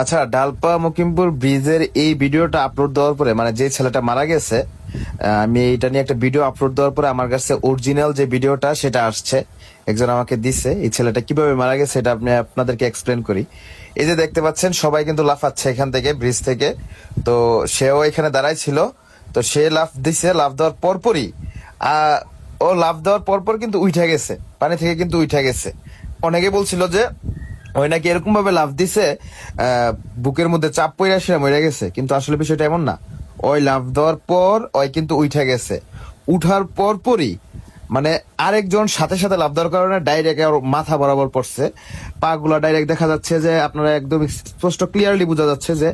আচ্ছা ডালপা মকিমপুর ব্রিজের এই ভিডিওটা আপলোড দেওয়ার পরে মানে যে ছেলেটা মারা গেছে আমি এটা নিয়ে একটা ভিডিও আপলোড দেওয়ার পরে আমার কাছে অরিজিনাল যে ভিডিওটা, সেটা আসছে। একজন আমাকে দিছে, এই ছেলেটা কীভাবে মারা গেছে, এটা আপনি আপনাদেরকে এক্সপ্লেন করি। এই যে দেখতে পাচ্ছেন, সবাই কিন্তু লাফাচ্ছে এখান থেকে ব্রিজ থেকে। তো সেও এখানে দাঁড়াই ছিল। তো সে লাফ দিছে, লাফ দেওয়ার পরপরই ও লাফ দেওয়ার পরপর কিন্তু উঠে গেছে, পানি থেকে কিন্তু উঠে গেছে। অনেকে বলছিল যে ওই নাকি এরকম ভাবে লাভ দিছে? বুকের মধ্যে চাপ পইরা সে মরে গেছে কিন্তু আসলে বিষয়টা এমন না। ওই লাভ দেওয়ার পর ওই কিন্তু উঠে গেছে। উঠার পর পরই মানে আরেকজন সাথে সাথে লাভ দেওয়ার কারণে ডাইরেক্ট আর মাথা বরাবর পড়ছে। পা গুলা ডাইরেক্ট দেখা যাচ্ছে যে আপনারা একদম স্পষ্ট ক্লিয়ারলি বোঝা যাচ্ছে যে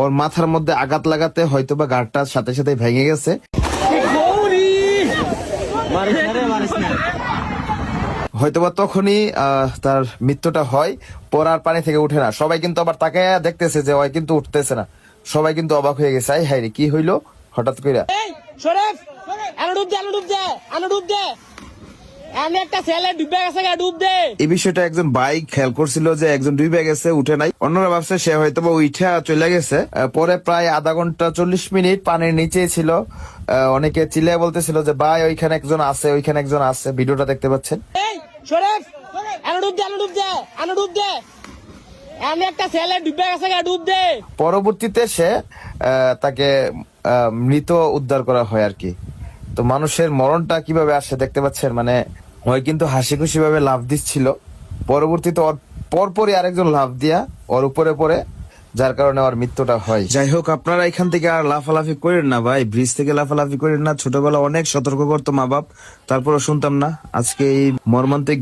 ওর মাথার মধ্যে আঘাত লাগাতে হয়তো বা গাড়টা সাথে সাথে ভেঙে গেছে। হয়তোবা তখনই আহ, তার মৃত্যুটা হয় পর আর পানি থেকে উঠে না। সবাই কিন্তু আবার তাকে দেখতেছে যে ওই কিন্তু উঠতেছে না। সবাই কিন্তু অবাক হয়ে গেছে আই হাই রে কি হইল? হঠাৎ কইরা। এই শরীফ! ডুব দে ডুব দে ডুব দে। একটা ছেলে ডুবে গেছে ডুব দে। এই বিষয়টা একজন বাইক খেয়াল করছিল যে একজন ডুবে গেছে উঠে নাই। অন্যরা ভাবছে সে হয়তো বা উঠে চলে গেছে। পরে প্রায় আধা ঘণ্টা চল্লিশ মিনিট পানির নিচে ছিল। অনেকে চিল্লে বলতেছিল যে ভাই ওইখানে একজন আছে ওইখানে একজন আছে। ভিডিওটা দেখতে পাচ্ছেন। শরীফ আনো ডুব দে ডুব দে ডুব দে। পরবর্তীতে সে তাকে মৃত উদ্ধার করা হয় আর কি। তো মানুষের মরণটা কীভাবে আসে দেখতে পাচ্ছেন? মানে ওই কিন্তু হাসি খুশি ভাবে লাভ দিচ্ছিল। পরবর্তীতে পরপরই আরেকজন লাভ দিয়া ওর উপরে পড়ে যার কারণে আমার মৃত্যুটা হয়। যাই হোক, আপনারা এখান থেকে আর লাফালাফি করেন না ভাই। ব্রিজ থেকে লাফালাফি করেন না। ছোটবেলা অনেক সতর্ক করতো মা বাপ তারপরও শুনতাম না। আজকে এই মর্মান্তিক